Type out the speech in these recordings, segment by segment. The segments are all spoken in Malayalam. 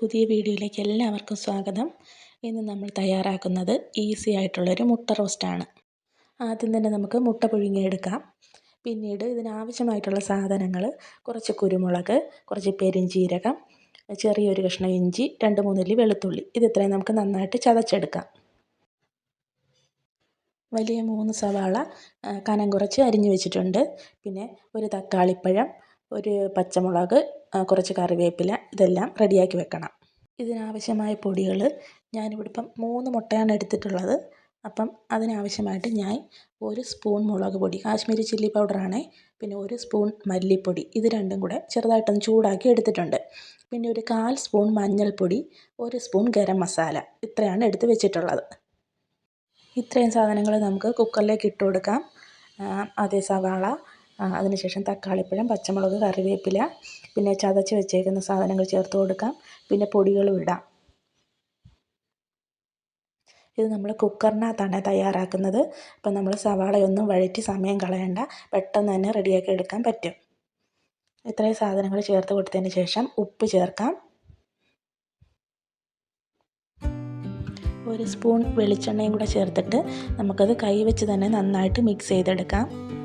പുതിയ വീഡിയോയിലേക്ക് എല്ലാവർക്കും സ്വാഗതം. ഇന്ന് നമ്മൾ തയ്യാറാക്കുന്നത് ഈസി ആയിട്ടുള്ളൊരു മുട്ട റോസ്റ്റാണ്. ആദ്യം തന്നെ നമുക്ക് മുട്ട പുഴുങ്ങിയെടുക്കാം. പിന്നീട് ഇതിനാവശ്യമായിട്ടുള്ള സാധനങ്ങൾ കുറച്ച് കുരുമുളക് കുറച്ച് പെരിഞ്ചീരകം ചെറിയൊരു കഷ്ണം ഇഞ്ചി രണ്ട് മൂന്നില്ലി വെളുത്തുള്ളി. ഇത് ഇത്രയും നമുക്ക് നന്നായിട്ട് ചതച്ചെടുക്കാം. വലിയ മൂന്ന് സവാള കനം കുറച്ച് അരിഞ്ഞു വെച്ചിട്ടുണ്ട്. പിന്നെ ഒരു തക്കാളിപ്പഴം ഒരു പച്ചമുളക് കുറച്ച് കറിവേപ്പില ഇതെല്ലാം റെഡിയാക്കി വെക്കണം. ഇതിനാവശ്യമായ പൊടികൾ ഞാനിവിടെ ഇപ്പം മൂന്ന് മുട്ടയാണ് എടുത്തിട്ടുള്ളത്. അപ്പം അതിനാവശ്യമായിട്ട് ഞാൻ ഒരു സ്പൂൺ മുളക് പൊടി കാശ്മീരി ചില്ലി പൗഡറാണേ പിന്നെ ഒരു സ്പൂൺ മല്ലിപ്പൊടി ഇത് രണ്ടും കൂടെ ചെറുതായിട്ടൊന്ന് ചൂടാക്കി എടുത്തിട്ടുണ്ട്. പിന്നെ ഒരു കാൽ സ്പൂൺ മഞ്ഞൾപ്പൊടി ഒരു സ്പൂൺ ഗരം മസാല ഇത്രയാണ് എടുത്ത് വെച്ചിട്ടുള്ളത്. ഇത്രയും സാധനങ്ങൾ നമുക്ക് കുക്കറിലേക്ക് ഇട്ട് കൊടുക്കാം. അതേ സവാള അതിനുശേഷം തക്കാളിപ്പഴം പച്ചമുളക് കറിവേപ്പില പിന്നെ ചതച്ച് വെച്ചേക്കുന്ന സാധനങ്ങൾ ചേർത്ത് കൊടുക്കാം. പിന്നെ പൊടികളും ഇടാം. ഇത് നമ്മൾ കുക്കറിനകത്താണ് തയ്യാറാക്കുന്നത്. അപ്പം നമ്മൾ സവാളയൊന്നും വഴറ്റി സമയം കളയണ്ട. പെട്ടെന്ന് തന്നെ റെഡിയാക്കി എടുക്കാൻ പറ്റും. ഇത്രയും സാധനങ്ങൾ ചേർത്ത് കൊടുത്തതിന് ശേഷം ഉപ്പ് ചേർക്കാം. ഒരു സ്പൂൺ വെളിച്ചെണ്ണയും കൂടെ ചേർത്തിട്ട് നമുക്കത് കൈ വെച്ച് തന്നെ നന്നായിട്ട് മിക്സ് ചെയ്തെടുക്കാം.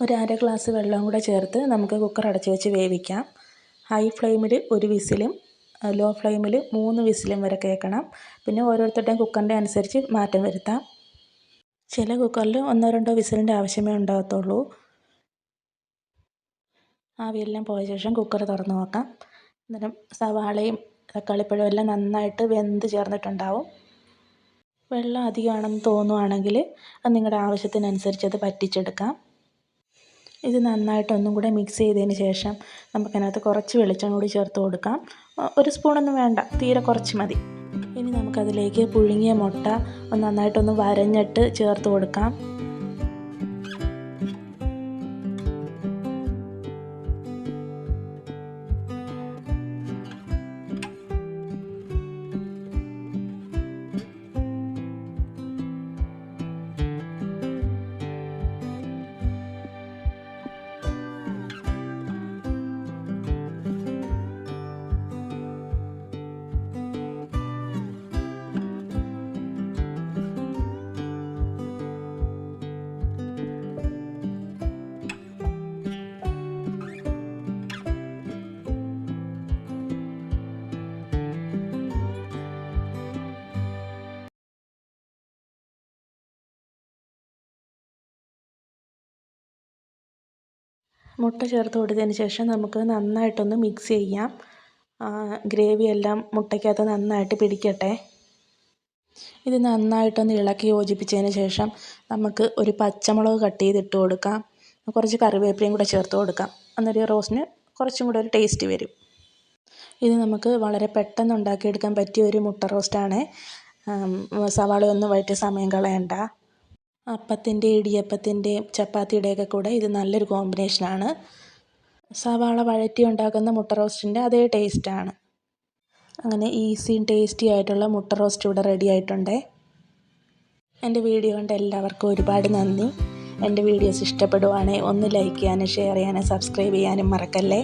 ഒരു അര ഗ്ലാസ് വെള്ളം കൂടെ ചേർത്ത് നമുക്ക് കുക്കർ അടച്ച് വെച്ച് വേവിക്കാം. ഹൈ ഫ്ലെയിമിൽ ഒരു വിസിലും ലോ ഫ്ലെയിമിൽ മൂന്ന് വിസിലും വരെ കേൾക്കണം. പിന്നെ ഓരോരുത്തരുടെയും കുക്കറിന്റെ അനുസരിച്ച് മാറ്റം വരുത്താം. ചില കുക്കറിൽ ഒന്നോ രണ്ടോ വിസിലിന്റെ ആവശ്യമേ ഉണ്ടാകത്തുള്ളൂ. ആവിയെല്ലാം പോയ ശേഷം കുക്കർ തുറന്ന് നോക്കാം. അന്നേരം സവാളയും തക്കാളിപ്പഴവും എല്ലാം നന്നായിട്ട് വെന്ത് ചേർന്നിട്ടുണ്ടാവും. വെള്ളം അധികമാണെന്ന് തോന്നുവാണെങ്കിൽ അത് നിങ്ങളുടെ ആവശ്യത്തിനനുസരിച്ച് അത് പറ്റിച്ചെടുക്കാം ഇത് നന്നായിട്ട് ഒന്നും കൂടെ മിക്സ് ചെയ്തതിന് ശേഷം നമുക്കതിനകത്ത് കുറച്ച് വെളിച്ചെണ്ണ കൂടി ചേർത്ത് കൊടുക്കാം. ഒരു സ്പൂണൊന്നും വേണ്ട തീരെ കുറച്ച് മതി. ഇനി നമുക്കതിലേക്ക് പുഴുങ്ങിയ മുട്ട ഒന്ന് നന്നായിട്ടൊന്ന് വരഞ്ഞിട്ട് ചേർത്ത് കൊടുക്കാം. മുട്ട ചേർത്ത് കൊടുത്തതിന് ശേഷം നമുക്ക് നന്നായിട്ടൊന്ന് മിക്സ് ചെയ്യാം. ഗ്രേവി എല്ലാം മുട്ടയ്ക്കകത്ത് നന്നായിട്ട് പിടിക്കട്ടെ. ഇത് നന്നായിട്ടൊന്ന് ഇളക്കി യോജിപ്പിച്ചതിന് ശേഷം നമുക്ക് ഒരു പച്ചമുളക് കട്ട് ചെയ്തിട്ട് കൊടുക്കാം. കുറച്ച് കറിവേപ്പിലയും കൂടെ ചേർത്ത് കൊടുക്കാം. അന്നേരം റോസ്റ്റിന് കുറച്ചും കൂടെ ഒരു ടേസ്റ്റ് വരും. ഇത് നമുക്ക് വളരെ പെട്ടെന്ന് ഉണ്ടാക്കിയെടുക്കാൻ പറ്റിയ ഒരു മുട്ട റോസ്റ്റാണ് സവാളയൊന്നും വഴറ്റി സമയം കളയണ്ട. അപ്പത്തിന്റെ ഇടിയപ്പത്തിന്റെ ചപ്പാത്തിയുടെയൊക്കെ കൂടെ ഇത് നല്ലൊരു കോമ്പിനേഷനാണ്. സവാള വഴറ്റി ഉണ്ടാക്കുന്ന മുട്ട റോസ്റ്റിന്റെ അതേ ടേസ്റ്റാണ്. അങ്ങനെ ഈസിയും ടേസ്റ്റി ആയിട്ടുള്ള മുട്ട റോസ്റ്റ് ഇവിടെ റെഡി ആയിട്ടുണ്ട്. എന്റെ വീഡിയോ കണ്ട എല്ലാവർക്കും ഒരുപാട് നന്ദി. എന്റെ വീഡിയോസ് ഇഷ്ടപ്പെടുവാണെങ്കിൽ ഒന്ന് ലൈക്ക് ചെയ്യാനും ഷെയർ ചെയ്യാനും സബ്സ്ക്രൈബ് ചെയ്യാനും മറക്കല്ലേ?